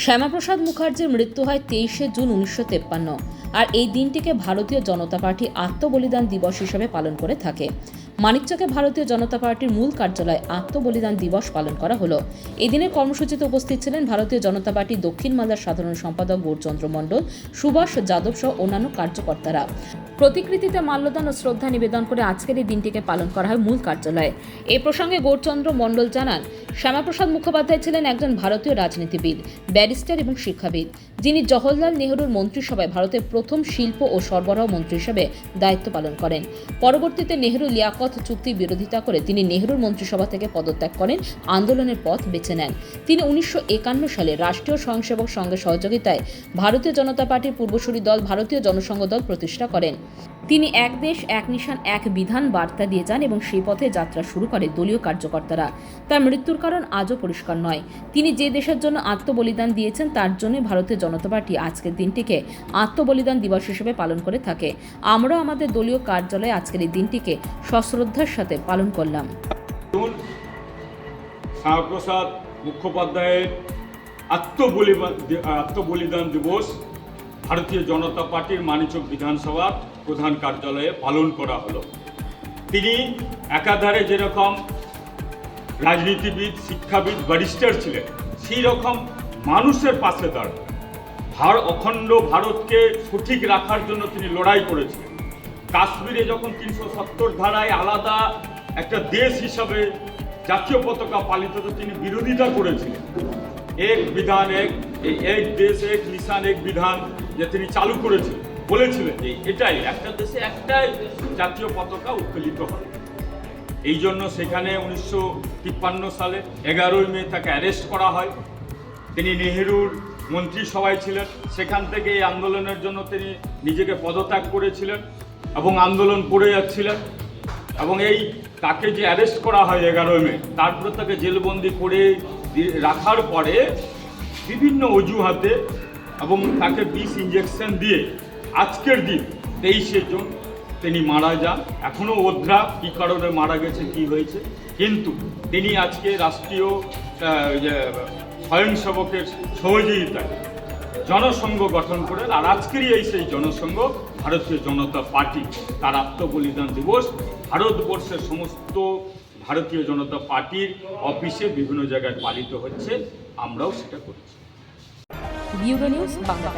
শ্যামাপ্রসাদ মুখার্জির মৃত্যু হয় তেইশে জুন উনিশশো তেপ্পান্ন। আর এই দিনটিকে ভারতীয় জনতা পার্টি আত্মবলিদান দিবস হিসেবে পালন করে থাকে। মানিকচকে ভারতীয় জনতা পার্টির মূল কার্যালয়ে আত্মবলিদান দিবস পালন করা হলো। এদিনের কর্মসূচিতে উপস্থিত ছিলেন ভারতীয় জনতা পার্টি দক্ষিণ মালদার সাধারণ সম্পাদক গৌরচন্দ্র মণ্ডল, সুভাষ যাদব সহ অন্যান্য কার্যকর্তারা। প্রতিকৃতিতে মাল্যদান ও শ্রদ্ধা নিবেদন করে আজকের এই দিনটিকে পালন করা হয় মূল কার্যালয়ে। এ প্রসঙ্গে গৌরচন্দ্র মণ্ডল জানান, শ্যামাপ্রসাদ মুখোপাধ্যায় ছিলেন একজন ভারতীয় রাজনীতিবিদ, ব্যারিস্টার এবং শিক্ষাবিদ। যিনি জওহরলাল নেহরুর মন্ত্রিসভায় ভারতের প্রথম শিল্প ও সরবরাহ মন্ত্রী হিসেবে দায়িত্ব পালন করেন। পরবর্তীতে নেহরু লিয়াকত চুক্তির বিরোধিতা করে তিনি নেহরুর মন্ত্রিসভা থেকে পদত্যাগ করেন, আন্দোলনের পথ বেছে নেন। তিনি উনিশশো একান্ন সালে রাষ্ট্রীয় স্বয়ংসেবক সংঘের সহযোগিতায় ভারতীয় জনতা পার্টির পূর্বসূরি দল ভারতীয় জনসংঘ দল প্রতিষ্ঠা করেন। তিনি এক দেশ, এক নিশান, এক বিধান বার্তা দিয়ে যান এবং সেই পথে যাত্রা শুরু করে দলীয় কার্যকর্তারা। তার মৃত্যুর কারণ আজও পরিষ্কার নয়। তিনি যে দেশের জন্য আত্মবলিদান দিয়েছেন, তার জন্য ভারতীয় জনতা পার্টি আজকের দিনটিকে আত্মবলিদান দিবস হিসেবে পালন করে থাকে। আমরাও আমাদের দলীয় কার্যালয়ে আজকের এই দিনটিকে সশ্রদ্ধার সাথে পালন করলাম। শ্যামাপ্রসাদ মুখোপাধ্যায়ের আত্মবলিদান দিবস ভারতীয় জনতা পার্টির মানিচক বিধানসভার প্রধান কার্যালয়ে পালন করা হলো। তিনি একাধারে যেরকম রাজনীতিবিদ, শিক্ষাবিদ, ব্যারিস্টার ছিলেন সেই রকম মানুষের পাশে দাঁড়ান। ভার, অখণ্ড ভারতকে সঠিক রাখার জন্য তিনি লড়াই করেছিলেন। কাশ্মীরে যখন তিনশো সত্তর ধারায় আলাদা একটা দেশ হিসাবে জাতীয় পতাকা পালিত তিনি বিরোধিতা করেছিলেন। এক বিধান, এক এক দেশ, এক নিশান, এক বিধান যে তিনি চালু করেছিলেন। বলেছিলেন যে এটাই, একটা দেশে একটাই জাতীয় পতাকা উত্তোলিত হয়। এই জন্য সেখানে উনিশশো তিপ্পান্ন সালে এগারোই মে তাকে অ্যারেস্ট করা হয়। তিনি নেহেরুর মন্ত্রিসভায় ছিলেন। সেখান থেকে এই আন্দোলনের জন্য তিনি নিজেকে পদত্যাগ করেছিলেন এবং আন্দোলন করে যাচ্ছিলেন। এবং এই তাকে যে অ্যারেস্ট করা হয় এগারোই মে, তারপরে তাকে জেলবন্দি করে রাখার পরে বিভিন্ন অজুহাতে এবং তাকে বিষ ইঞ্জেকশন দিয়ে আজকের দিন তেইশে জুন তিনি মারা যান। এখনও অধ্রা কী কারণে মারা গেছে, কি হয়েছে? কিন্তু তিনি আজকে রাষ্ট্রীয় স্বয়ংসেবকের সহযোগিতায় জনসংঘ গঠন করেন আর আজকেরই এই সেই জনসংঘ, ভারতীয় জনতা পার্টি, তার আত্মবলিদান দিবস। ভারতবর্ষের সমস্ত ভারতীয় জনতা পার্টির অফিসে বিভিন্ন জায়গায় পালিত হচ্ছে। আমরাও সেটা করছি। নিউজ বাংলা